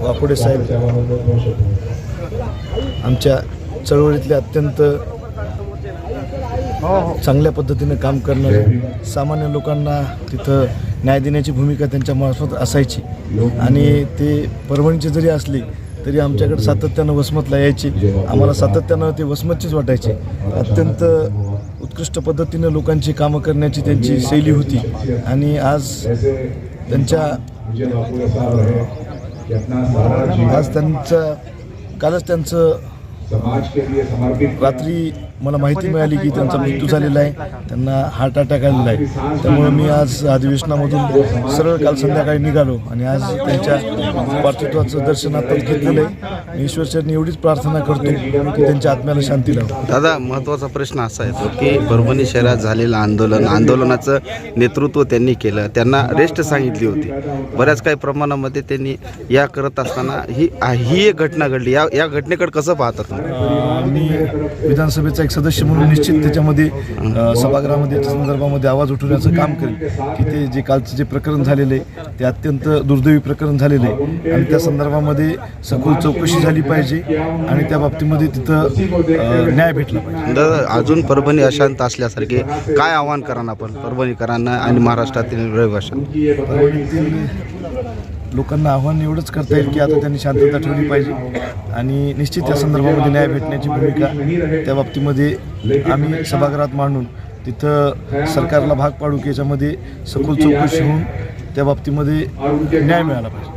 वाकुडे साहेब आमच्या चळवळीतले अत्यंत चांगल्या पद्धतीने काम करणारे सामान्य लोकांना तिथं न्याय देण्याची भूमिका त्यांच्या मार्फत असायची. आणि ते परभणीचे जरी असले तरी आमच्याकडे सातत्यानं वसमतला यायचे. आम्हाला सातत्यानं ते वसमतचीच वाटायचे. अत्यंत उत्कृष्ट पद्धतीनं लोकांची कामं करण्याची त्यांची शैली होती. आणि आज त्यांच्या आज त्यांचं कालच त्यांचं रात्री मला माहिती मिळाली की त्यांचा मृत्यू झालेला आहे. त्यांना हार्ट अटॅक आलेला आहे. त्यामुळे मी आज अधिवेशनामधून सरळ काल संध्याकाळी निघालो आणि आज त्यांच्या पार्थित्वाचं दर्शन आताच घेतलेलं आहे. मी ईश्वरचरणी एवढीच प्रार्थना करतो की त्यांच्या आत्म्याला शांती लावो. दादा महत्त्वाचा प्रश्न असा येतो की परभणी शहरात झालेलं आंदोलन आंदोलनाचं नेतृत्व त्यांनी केलं. त्यांना रेस्ट सांगितली होती. बऱ्याच काही प्रमाणामध्ये त्यांनी या करत असताना ही ही एक घटना घडली. या या घटनेकडे कसं पाहता तुम्ही? अं, मी विधानसभेचा एक सदस्य म्हणून निश्चित त्याच्यामध्ये सभागृहामध्ये त्या संदर्भामध्ये आवाज उठवण्याचं काम करेल. की ते जे कालचं जे प्रकरण झालेलं आहे ते अत्यंत दुर्दैवी प्रकरण झालेलं. आहे आणि त्या संदर्भामध्ये सखोल चौकशी झाली पाहिजे आणि त्या बाबतीमध्ये तिथं न्याय भेटला पाहिजे. अजून परभणी अशांत असल्यासारखे काय आव्हान करा आपण? परभणीकरांना आणि महाराष्ट्रातील रहिवाशांना. लोकांना आव्हान एवढंच करता येईल की आता त्यांनी शांतता ठेवली पाहिजे. आणि निश्चित त्या संदर्भामध्ये न्याय भेटण्याची भूमिका त्या बाबतीमध्ये आम्ही सभागृहात मांडून तिथं सरकारला भाग पाडू की याच्यामध्ये सखोल चौकशी होऊन त्या बाबतीमध्ये न्याय मिळाला पाहिजे.